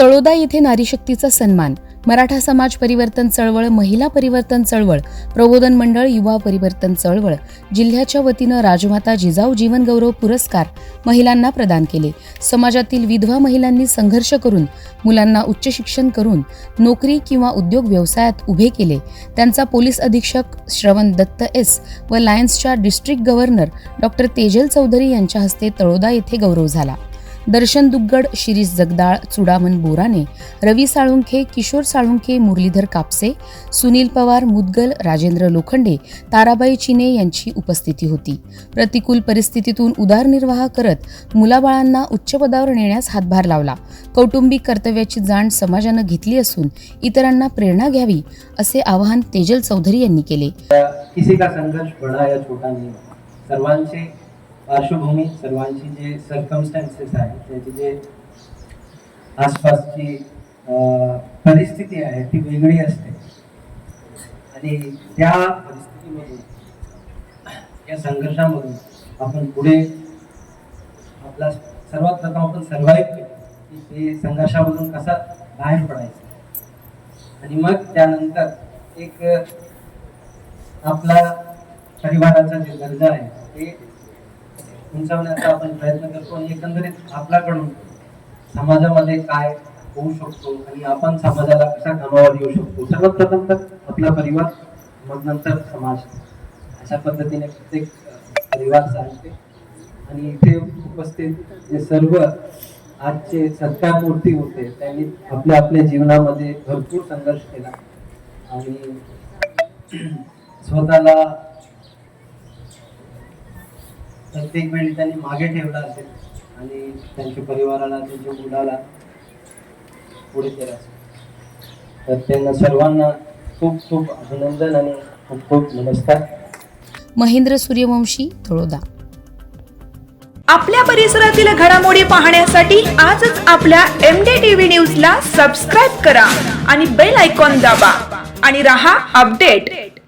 तळोदा येथे नारीशक्तीचा सन्मान मराठा समाज परिवर्तन चळवळ महिला परिवर्तन चळवळ प्रबोधन मंडळ युवा परिवर्तन चळवळ जिल्ह्याच्या वतीनं राजमाता जिजाऊ जीवनगौरव पुरस्कार महिलांना प्रदान केले. समाजातील विधवा महिलांनी संघर्ष करून मुलांना उच्च शिक्षण करून नोकरी किंवा उद्योग व्यवसायात उभे केले. त्यांचा पोलीस अधीक्षक श्रवण दत्त एस व लायन्सच्या district governor doctor Tejal Chaudhari यांच्या हस्ते तळोदा येथे गौरव झाला. दर्शन दुग्गड शिरीष जगदाळ चुडामन बोराने रवी साळुंखे किशोर साळुंखे मुरलीधर कापसे सुनील पवार मुदगल राजेंद्र लोखंडे ताराबाई चिने यांची उपस्थिती होती. प्रतिकूल परिस्थितीतून उदारनिर्वाह करत मुलाबाळांना उच्च पदावर नेण्यास हातभार लावला. कौटुंबिक कर्तव्याची जाण समाजानं घेतली असून इतरांना प्रेरणा घ्यावी असे आवाहन तेजल चौधरी यांनी केले. किसी का संघर्ष बड़ा या छोटा नहीं सर्वांचे पार्श्वभूमी सर्वांची जे सर्कमस्टॅन्सेस आहेत त्याची जे आसपासची अं, परिस्थिती आहे ती वेगळी असते. आणि त्या परिस्थितीमधून या संघर्षामधून आपण पुढे आपला सर्वात प्रथम आपण सर्वाईव्ह केलं. की ते संघर्षामधून कसा बाहेर पडायचं. आणि मग त्यानंतर एक आपला परिवाराचा जे गरजा आहे ते उंचावण्याचा आपण प्रयत्न करतो आणि एकंदरीत आपल्याकडून समाजामध्ये काय होऊ शकतो आणि आपण समाजाला कसा कामावर येऊ शकतो? सर्वात प्रथम तर आपला परिवार मग नंतर समाज. अशा पद्धतीने प्रत्येक परिवार चालते. आणि इथे उपस्थित जे सर्व आजचे सत्कार मूर्ती होते त्यांनी आपल्या आपल्या जीवनामध्ये भरपूर संघर्ष केला. आणि स्वतःला प्रत्येक वेळी त्यांनी मागे ठेवला असेल आणि त्यांच्या परिवाराला त्यांच्या मुलाला पुढे केलं असेल. तर त्यांना सर्वांना खूप खूप अभिनंदन आणि खूप खूप नमस्कार. महेंद्र सूर्यवंशी तळोदा. आपल्या परिसरातील घडामोडी पाहण्यासाठी आजच आपल्या एम डी टीव्ही न्यूजला सबस्क्राईब करा आणि बेल आयकॉन दाबा आणि रहा अपडेट